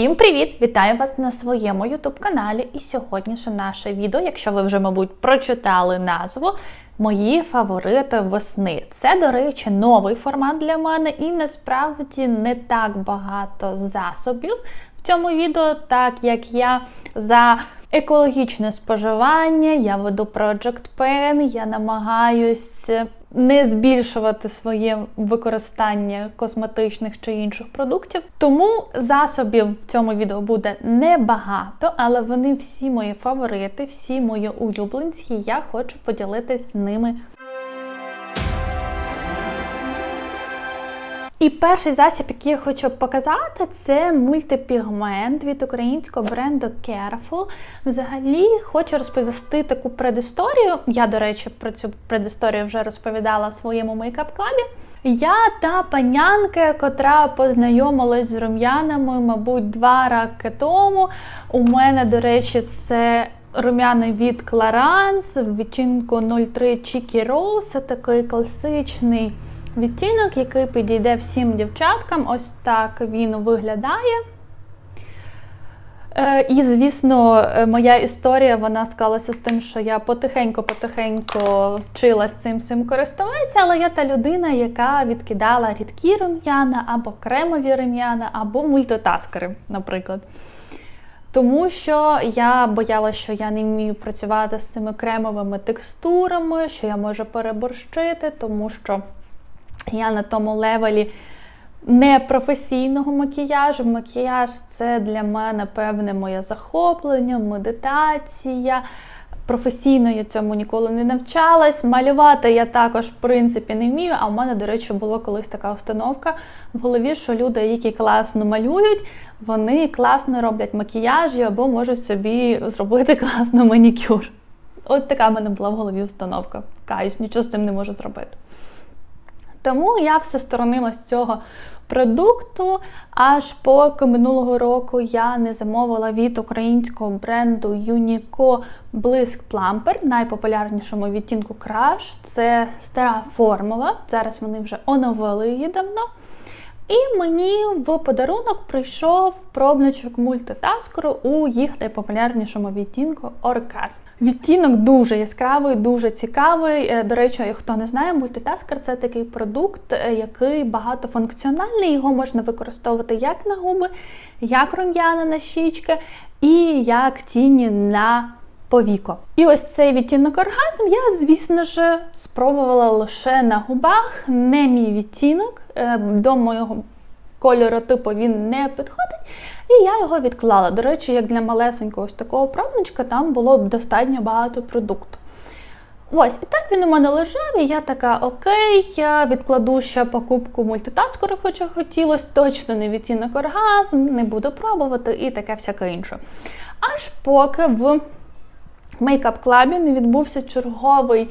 Всім привіт! Вітаю вас на своєму youtube каналі. І сьогоднішнє наше відео, якщо ви вже, мабуть, прочитали назву, мої фаворити весни. Це, до речі, новий формат для мене, і насправді не так багато засобів в цьому відео, так як я за екологічне споживання, я веду Project Pen, я намагаюсь не збільшувати своє використання косметичних чи інших продуктів. Тому засобів в цьому відео буде небагато, але вони всі мої фаворити, всі мої улюбленці. і Я хочу поділитись з ними. І перший засіб, який я хочу показати, це мультипігмент від українського бренду Careful. Взагалі хочу розповісти таку предісторію. Я, до речі, про цю предісторію вже розповідала в своєму мейкап-клабі. Я та панянка, котра познайомилась з рум'янами, мабуть, два роки тому. У мене, до речі, це рум'яний від Clarins в відтінку 03 Cheeky Rose. Це такий класичний відтінок, який підійде всім дівчаткам. Ось так він виглядає. Е, І, звісно, е, моя історія вона склалася з тим, що я потихеньку-потихеньку вчилась цим всім користуватися, але я та людина, яка відкидала рідкі рум'яна, або кремові рум'яна, або мультитаскери, наприклад. Тому що я боялася, що я не вмію працювати з цими кремовими текстурами, що я можу переборщити, тому що я на тому левелі непрофесійного макіяжу. Макіяж це для мене певне моє захоплення, медитація. Професійно я цьому ніколи не навчалась. Малювати я також, в принципі, не вмію. А в мене, до речі, була колись така установка в голові, що люди, які класно малюють, вони класно роблять макіяжі або можуть собі зробити класно манікюр. От така в мене була в голові установка. Каюсь, нічого з цим не можу зробити. Тому я все сторонилась цього продукту, аж поки минулого року я не замовила від українського бренду Unico Блиск Plumper, найпопулярнішому відтінку Crush. Це стара формула. Зараз вони вже оновили її давно. І мені в подарунок прийшов пробничок мультитаскеру у їх найпопулярнішому відтінку Орказм. Відтінок дуже яскравий, дуже цікавий. Е, До речі, хто не знає, мультитаскер це такий продукт, е, який багатофункціональний. Його можна використовувати як на губи, як рум'яна на щічки і як тіні на повіко. І ось цей відтінок оргазм я, звісно ж, спробувала лише на губах, не мій відтінок. Е, До моєго кольору типу він не підходить. І я його відклала. До речі, як для малесенького ось такого пробничка, там було достатньо багато продукту. Ось, і так він у мене лежав, і я така, окей, я відкладу ще покупку мультитаскеру, хоча хотілося, точно не відтінок оргазм, не буду пробувати і таке всяке інше. Аж поки в мейкап-клабі не відбувся черговий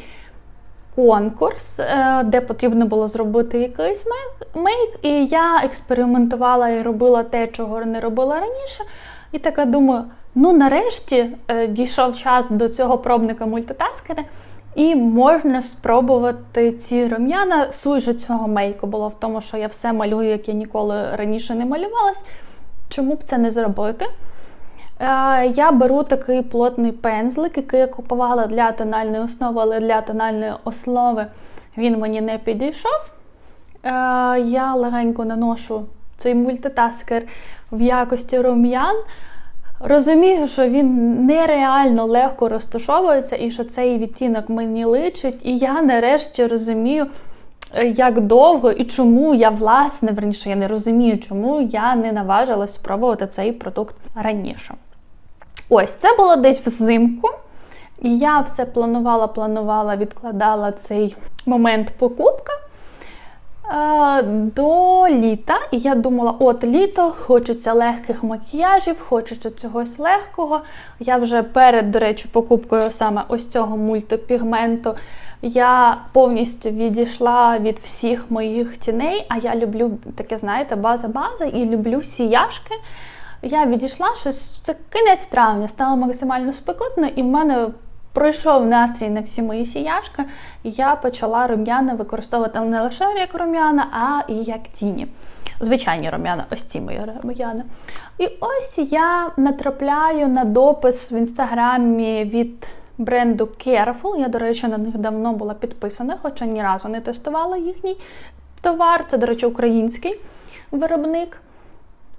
конкурс, е, де потрібно було зробити якийсь мейк. І я експериментувала і робила те, чого не робила раніше. І така думаю, ну нарешті е, дійшов час до цього пробника мультитаскера. І можна спробувати ці рум'яна. Суть же цього мейку було в тому, що я все малюю, як я ніколи раніше не малювалась. Чому б це не зробити? Е, я беру такий плотний пензлик, який я купувала для тональної основи, але для тональної основи він мені не підійшов. Е, я легенько наношу цей мультитаскер в якості рум'ян. Розумію, що він нереально легко розташовується і що цей відтінок мені личить. І я нарешті розумію, е, як довго і чому я, власне, верніше, я не розумію, чому я не наважилась спробувати цей продукт раніше. Ось, це було десь взимку. І я все планувала, планувала, відкладала цей момент покупка е, до літа. І я думала, от літо, хочеться легких макіяжів, хочеться чогось легкого. Я вже перед, до речі, покупкою саме ось цього мультипігменту. Я повністю відійшла від всіх моїх тіней, а я люблю таке, знаєте, база-база і люблю сіяшки. Я відійшла щось це кінець травня, стало максимально спекотно, і в мене пройшов настрій на всі мої сіяшки, і я почала рум'яна використовувати не лише як рум'яна, а і як тіні. звичайні рум'яна, ось ці мої рум'яна. І ось я натрапляю на допис в інстаграмі від бренду Careful. Я, до речі, на них давно була підписана, хоча ні разу не тестувала їхній товар. Це, до речі, український виробник.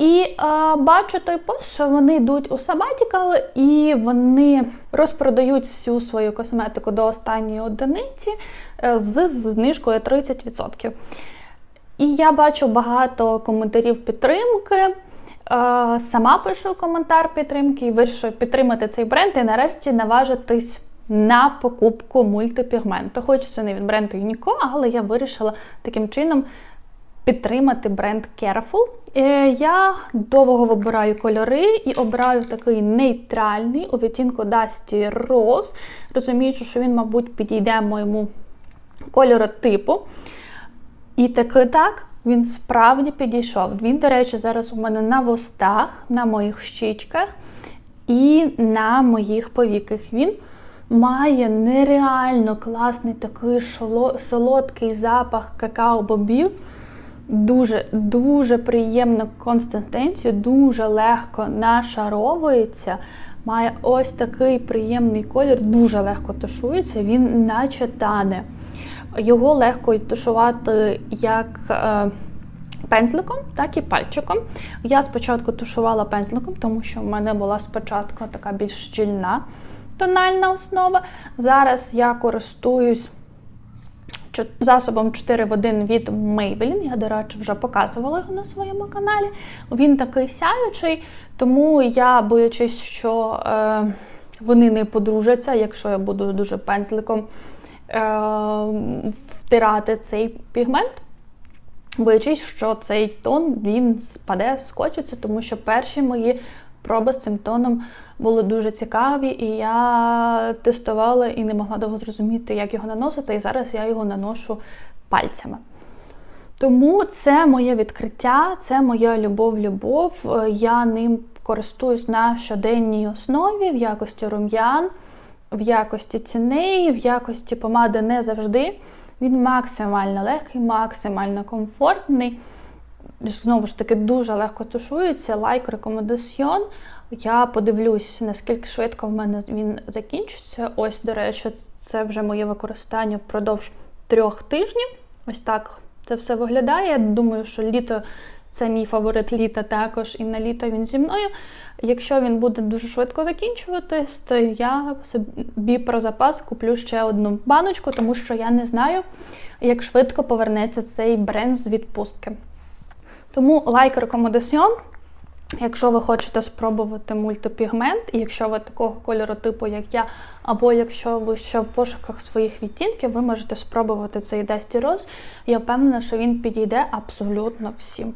І е, бачу той пост, що вони йдуть у Sabbatical і вони розпродають всю свою косметику до останньої одиниці е, з знижкою 30%. І я бачу багато коментарів підтримки. Е, сама пишу коментар підтримки і вирішую підтримати цей бренд і нарешті наважитись на покупку мультипігменту. Хоч це не від бренду Uniqlo, але я вирішила таким чином підтримати бренд Careful. Е, Я довго вибираю кольори і обираю такий нейтральний у відтінку Dusty Rose, розуміючи, що він, мабуть, підійде моєму кольоротипу. І таки так, він справді підійшов. Він, до речі, зараз у мене на вустах, на моїх щічках і на моїх повіках. Він має нереально класний такий солодкий запах какао-бобів. Дуже дуже приємну консистенцію, дуже легко нашаровується. Має ось такий приємний колір, дуже легко тушується, він наче тане. Його легко тушувати як е, пензликом, так і пальчиком. Я спочатку тушувала пензликом, тому що в мене була спочатку така більш щільна тональна основа. Зараз я користуюсь засобом 4 в 1 від Maybelline. Я, до речі, вже показувала його на своєму каналі. Він такий сяючий, тому я боячись, що е, вони не подружаться, якщо я буду дуже пензликом е, втирати цей пігмент. Боячись, що цей тон він спаде, скочиться, тому що перші мої проби з цим тоном були дуже цікаві, і я тестувала і не могла довго зрозуміти, як його наносити, і зараз я його наношу пальцями. Тому це моє відкриття, це моя любов-любов. Я ним користуюсь на щоденній основі в якості рум'ян, в якості ціней, в якості помади не завжди. Він максимально легкий, максимально комфортний. Знову ж таки, дуже легко тушується. Лайк рекомендаціон. Я подивлюсь, наскільки швидко в мене він закінчиться. Ось, до речі, це вже моє використання впродовж трьох тижнів. Ось так це все виглядає. Думаю, що літо це мій фаворит літа також, і на літо він зі мною. Якщо він буде дуже швидко закінчуватись, то я собі про запас куплю ще одну баночку, тому що я не знаю, як швидко повернеться цей бренд з відпустки. Тому лайк рекомендаціон. Якщо ви хочете спробувати мультипігмент, і якщо ви такого кольору типу, як я, або якщо ви ще в пошуках своїх відтінків, ви можете спробувати цей Dusty Rose. Я впевнена, що він підійде абсолютно всім.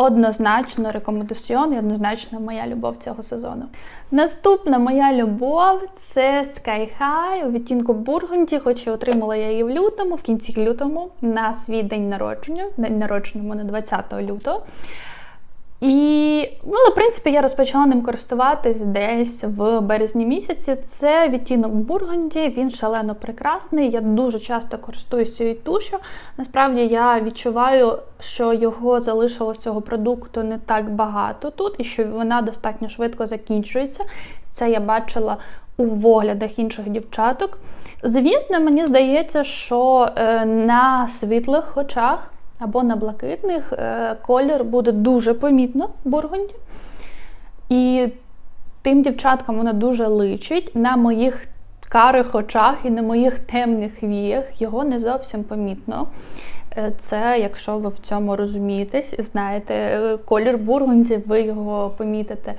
Однозначно рекомендаціон і однозначно моя любов цього сезону. Наступна моя любов це Sky High у відтінку Бургунді, хоч і отримала я її в лютому, в кінці лютому, на свій день народження. День народження у мене 20 лютого. І, ну, але, в принципі, я розпочала ним користуватись десь в березні місяці. Це відтінок Бургунді, він шалено прекрасний. Я дуже часто користуюся цією тушу. Насправді я відчуваю, що його залишилось цього продукту не так багато тут, і що вона достатньо швидко закінчується. Це я бачила у виглядах інших дівчаток. Звісно, мені здається, що е, на світлих очах або на блакитних, е, колір буде дуже помітно в бургунді. І тим дівчаткам вона дуже личить. На моїх карих очах і на моїх темних віях його не зовсім помітно. Е, це, якщо ви в цьому розумієтесь і знаєте, е, колір бургунді, ви його помітите.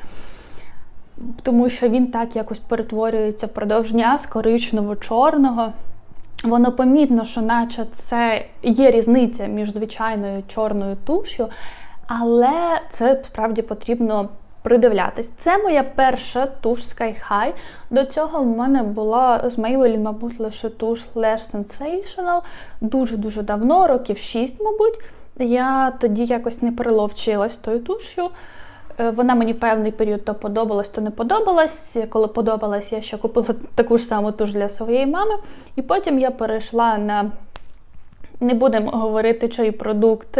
Тому що він так якось перетворюється впродовж дня з коричнево-чорного. Воно помітно, що наче це є різниця між звичайною чорною туш'ю, але це справді потрібно придивлятись. Це моя перша туш Sky High. До цього в мене була з Maybelline, мабуть, лише туш Lash Sensational. Дуже-дуже давно, років 6, мабуть. Я тоді якось не переловчилась тою туш'ю. Е, вона мені в певний період то подобалась, то не подобалась. Коли подобалась, я ще купила таку ж саму туш для своєї мами. І потім я перейшла на Не будемо говорити, чий продукт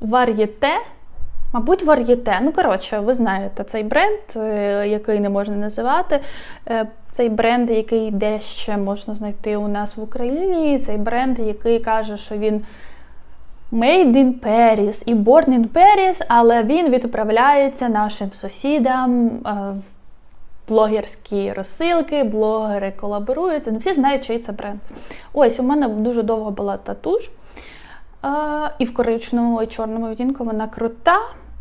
вар'єте. Мабуть, вар'єте. Ну, коротше, ви знаєте цей бренд, е, який не можна називати. Е, Цей бренд, який де ще можна знайти у нас в Україні. Цей бренд, який каже, що він Made in Paris і Born in Paris, але він відправляється нашим сусідам е, блогерські розсилки, блогери колаборуються. Ну, всі знають, чий це бренд. Ось, у мене дуже довго була татуш. Е, і в коричневому і чорному відтінку вона крута.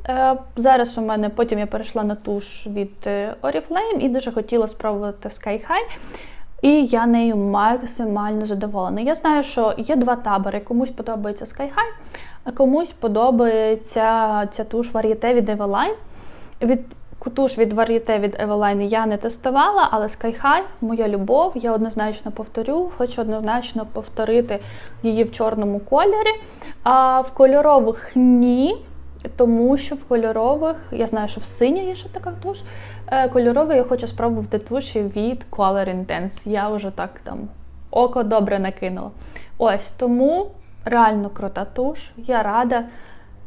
Е, Зараз у мене потім я перейшла на туш від Oriflame і дуже хотіла спробувати Sky High. І я нею максимально задоволена. Я знаю, що є два табори. Комусь подобається Sky High, а комусь подобається ця туш Varieté від Eveline. Від туш від Varieté від Eveline я не тестувала, але Sky High – моя любов. Я однозначно повторю, хочу однозначно повторити її в чорному кольорі. А в кольорових ні. Тому що в кольорових, я знаю, що в синя є ще така туш. Е, Кольоровий я хочу спробувати туші від Color Intense. Я вже так там око добре накинула. Ось тому реально крута туш. Я рада,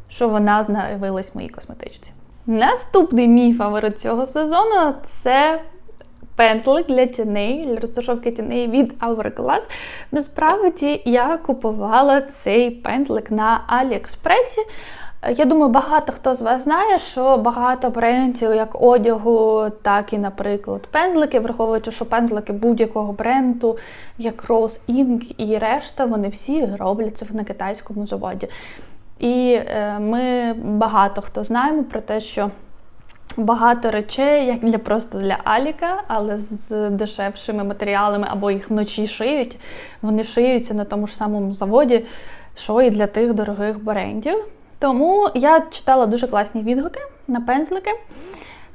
що вона з'явилась в моїй косметичці. Наступний мій фаворит цього сезону це пензлик для тіней, для розташовки тіней від Hourglass. Насправді я купувала цей пензлик на Аліекспресі. Я думаю, багато хто з вас знає, що багато брендів, як одягу, так і, наприклад, пензлики, враховуючи, що пензлики будь-якого бренду, як Rose Ink і решта, вони всі робляться на китайському заводі. І е, ми багато хто знаємо про те, що багато речей, як для просто для Аліка, але з дешевшими матеріалами або їх вночі шиють, вони шиються на тому ж самому заводі, що і для тих дорогих брендів. Тому я читала дуже класні відгуки на пензлики.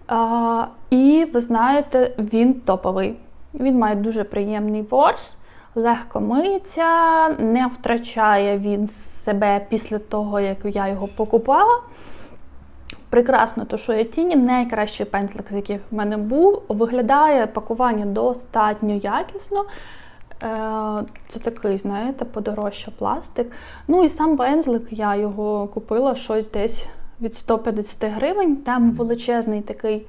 А, і ви знаєте, він топовий. Він має дуже приємний ворс, легко миється, не втрачає він себе після того, як я його покупала. Прекрасно тушує тіні, найкращий пензлик, з яких в мене був. Виглядає пакування достатньо якісно. Е, Це такий, знаєте, подорожча пластик. Ну і сам пензлик, я його купила щось десь від 150 гривень. Там величезний такий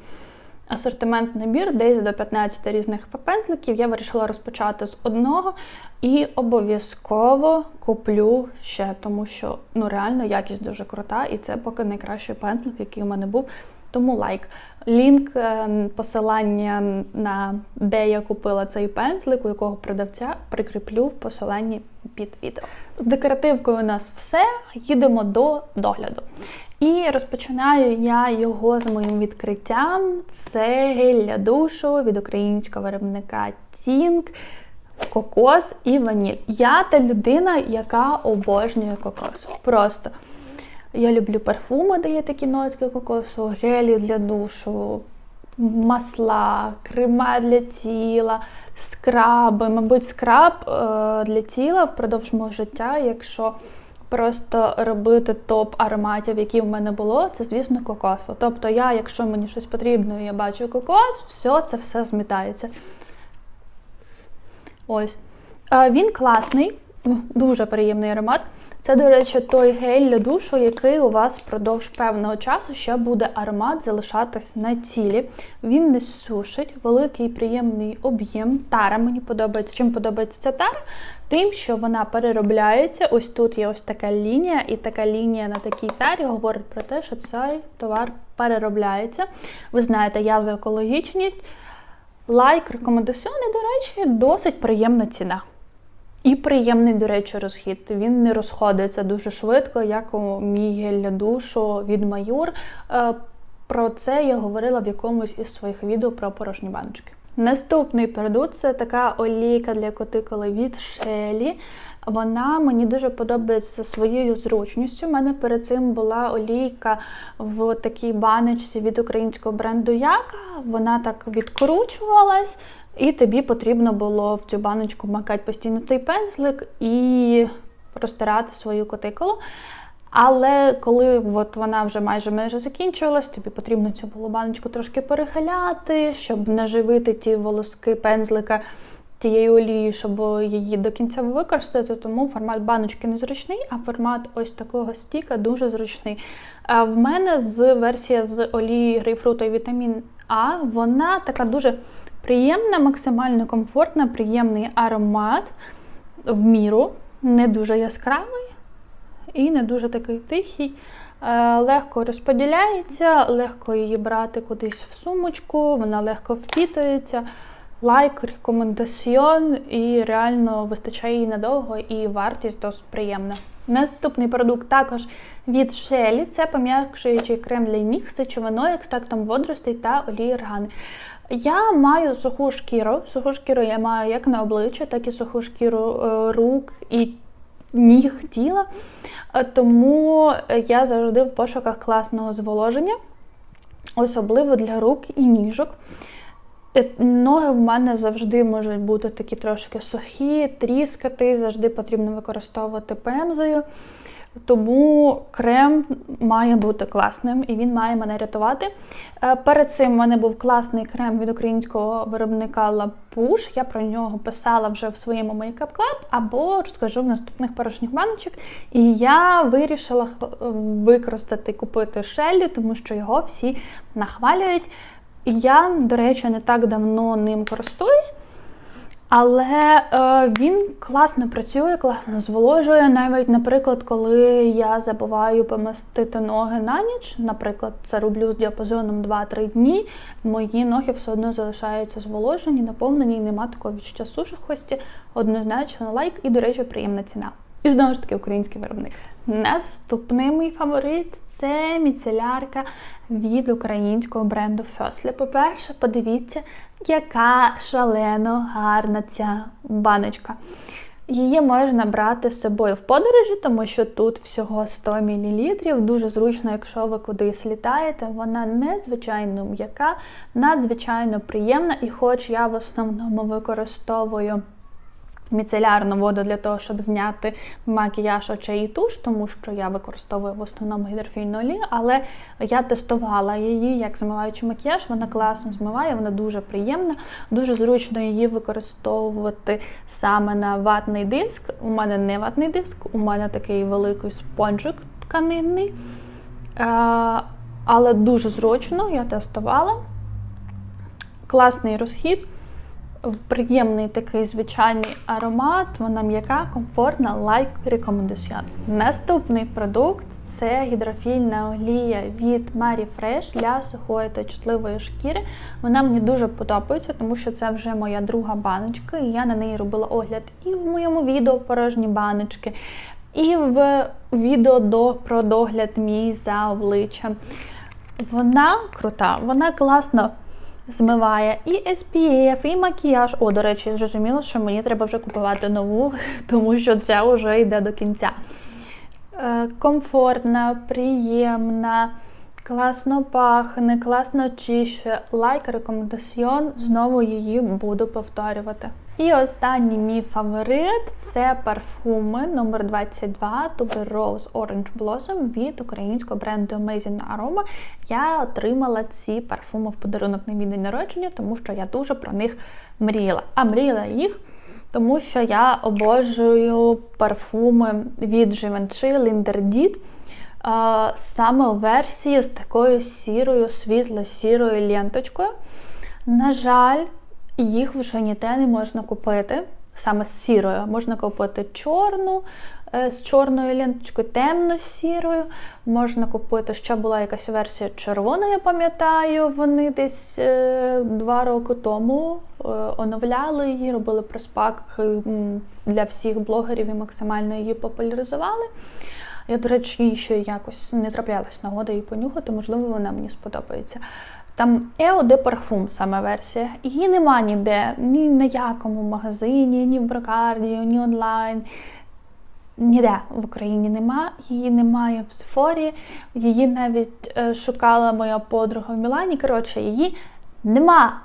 асортимент набір, десь до 15 різних пензликів. Я вирішила розпочати з одного і обов'язково куплю ще, тому що ну реально якість дуже крута, і це поки найкращий пензлик, який у мене був. Тому лайк. Лінк, е, посилання на де я купила цей пензлик, у якого продавця прикріплю в посиланні під відео. З декоративкою у нас все. Їдемо до догляду. І розпочинаю я його з моїм відкриттям. Це гель для душу від українського виробника Тінк. Кокос і ваніль. Я та людина, яка обожнює кокос. Просто я люблю парфуми, де є такі нотки кокосу, гелі для душу, масла, крема для тіла, скраби. Мабуть, скраб е, для тіла впродовж мого життя, якщо просто робити топ ароматів, які в мене було, це, звісно, кокосу. Тобто, я, якщо мені щось потрібно, я бачу кокос, все це все змітається. Ось. Е, Він класний, дуже приємний аромат. Це, до речі, той гель для душу, який у вас впродовж певного часу ще буде аромат залишатись на тілі. Він не сушить, великий приємний об'єм. Тара мені подобається. Чим подобається ця тара? Тим, що вона переробляється. Ось тут є ось така лінія, і така лінія на такій тарі говорить про те, що цей товар переробляється. Ви знаєте, я за екологічність. Лайк, рекомендаціони, до речі, досить приємна ціна. І приємний, до речі, розхід. Він не розходиться дуже швидко, як у Мігель душу від Маюр. Е, Про це я говорила в якомусь із своїх відео про порожні баночки. Наступний продукт це така олійка для котиколи від Шелі. Вона мені дуже подобається своєю зручністю. У мене перед цим була олійка в такій баночці від українського бренду Яка. Вона так відкручувалась, і тобі потрібно було в цю баночку макати постійно той пензлик і розтирати свою котиколу. Але коли от вона вже майже майже закінчувалась, тобі потрібно цю було баночку трошки перехиляти, щоб наживити ті волоски пензлика тієї олії, щоб її до кінця використати, тому формат баночки незручний, а формат ось такого стіка дуже зручний. А в мене з версія з олії грейпфруту і вітамін А, вона така дуже приємна, максимально комфортна, приємний аромат в міру, не дуже яскравий і не дуже такий тихий. Е, Легко розподіляється, легко її брати кудись в сумочку, вона легко впітується. Лайк, рекомендаціон і реально вистачає її надовго, і вартість досить приємна. Наступний продукт також від Shelly. Це пом'якшуючий крем для ніг з сечовиною, екстрактом водоростей та олії органи. Я маю суху шкіру. Суху шкіру я маю як на обличчя, так і суху шкіру е, рук і ніг тіла. Е, Тому я завжди в пошуках класного зволоження, особливо для рук і ніжок. Е, Ноги в мене завжди можуть бути такі трошки сухі, тріскати, завжди потрібно використовувати пемзою. Тому крем має бути класним і він має мене рятувати. Е, Перед цим в мене був класний крем від українського виробника Лапуш. Я про нього писала вже в своєму Makeup Club або розкажу в наступних порожніх баночок. І я вирішила х- використати купити Шеллі, тому що його всі нахвалюють. Я, до речі, не так давно ним користуюсь. Але е, він класно працює, класно зволожує. Навіть, наприклад, коли я забуваю помастити ноги на ніч, наприклад, це роблю з діапазоном 2-3 дні, мої ноги все одно залишаються зволожені, наповнені, і нема такого відчуття сушохості, однозначно лайк і, до речі, приємна ціна. І знову ж таки український виробник. Наступний мій фаворит це міцелярка від українського бренду Фьослі. По-перше, подивіться, яка шалено гарна ця баночка. Її можна брати з собою в подорожі, тому що тут всього 100 мл. Дуже зручно, якщо ви кудись літаєте. Вона надзвичайно м'яка, надзвичайно приємна, і хоч я в основному використовую міцелярну воду для того, щоб зняти макіяж очей і туш, тому що я використовую в основному гідрофільну олію, але я тестувала її як змиваючий макіяж, вона класно змиває, вона дуже приємна, дуже зручно її використовувати саме на ватний диск. У мене не ватний диск, у мене такий великий спонжик тканинний. Але дуже зручно, я тестувала. Класний розхід приємний такий звичайний аромат, вона м'яка, комфортна, лайк рекомендаціон. Наступний продукт це гідрофільна олія від Marie Fresh для сухої та чутливої шкіри. Вона мені дуже подобається, тому що це вже моя друга баночка, і я на неї робила огляд і в моєму відео порожні баночки. І в відео до про догляд мій за обличчям. Вона крута, вона класно змиває і SPF, і макіяж. О, до речі, зрозуміло, що мені треба вже купувати нову, тому що це вже йде до кінця. Е, Комфортна, приємна, класно пахне, класно очищує. Лайк, рекомендаціон, знову її буду повторювати. І останній мій фаворит це парфуми номер 22 Tuber Rose Orange Blossom від українського бренду Amazing Aroma. Я отримала ці парфуми в подарунок на мій день народження, тому що я дуже про них мріяла. А мріяла їх, тому що я обожнюю парфуми від Givenchy Linderdit. Саме версії з такою сірою, світло-сірою ленточкою. На жаль, їх вже ніде не можна купити. Саме з сірою. Можна купити чорну, е, з чорною ленточкою, темно-сірою. Можна купити, ще була якась версія червона, я пам'ятаю. Вони десь е, два роки тому е, оновляли її, робили проспак для всіх блогерів і максимально її популяризували. Я, до речі, їй ще якось не траплялась нагода її понюхати, можливо, вона мені сподобається. Там Ео де парфум саме версія. Її нема ніде, ні на якому магазині, ні в брокарді, ні онлайн. Ніде в Україні нема, її немає в Сефорі, її навіть е, шукала моя подруга в Мілані. Коротше, її нема.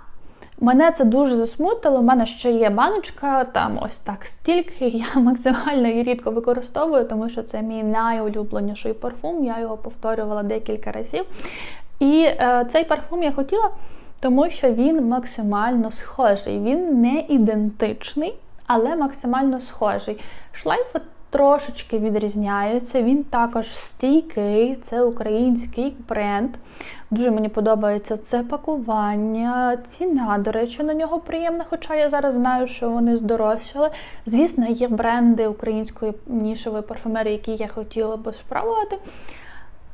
Мене це дуже засмутило. У мене ще є баночка, там ось так стільки. Я максимально її рідко використовую, тому що це мій найулюбленіший парфум. Я його повторювала декілька разів. І е, цей парфум я хотіла, тому що він максимально схожий. Він не ідентичний, але максимально схожий. Шлейфи трошечки відрізняються. Він також стійкий, це український бренд. Дуже мені подобається це пакування. Ціна, до речі, на нього приємна, хоча я зараз знаю, що вони здорожчали. Звісно, є бренди української нішевої парфумерії, які я хотіла би спробувати.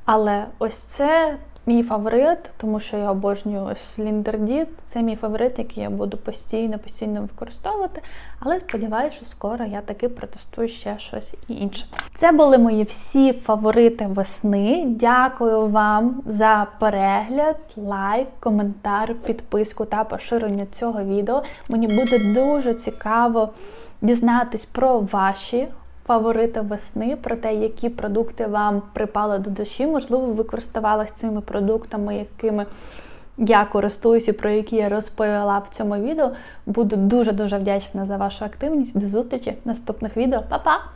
Але ось це мій фаворит, тому що я обожнюю ось Ліндердіт. Це мій фаворит, який я буду постійно, постійно використовувати. Але сподіваюся, що скоро я таки протестую ще щось інше. Це були мої всі фаворити весни. Дякую вам за перегляд, лайк, коментар, підписку та поширення цього відео. Мені буде дуже цікаво дізнатись про ваші фаворити весни, про те, які продукти вам припали до душі. Можливо, ви користувалися цими продуктами, якими я користуюся, про які я розповіла в цьому відео. Буду дуже-дуже вдячна за вашу активність. До зустрічі в наступних відео. Па-па!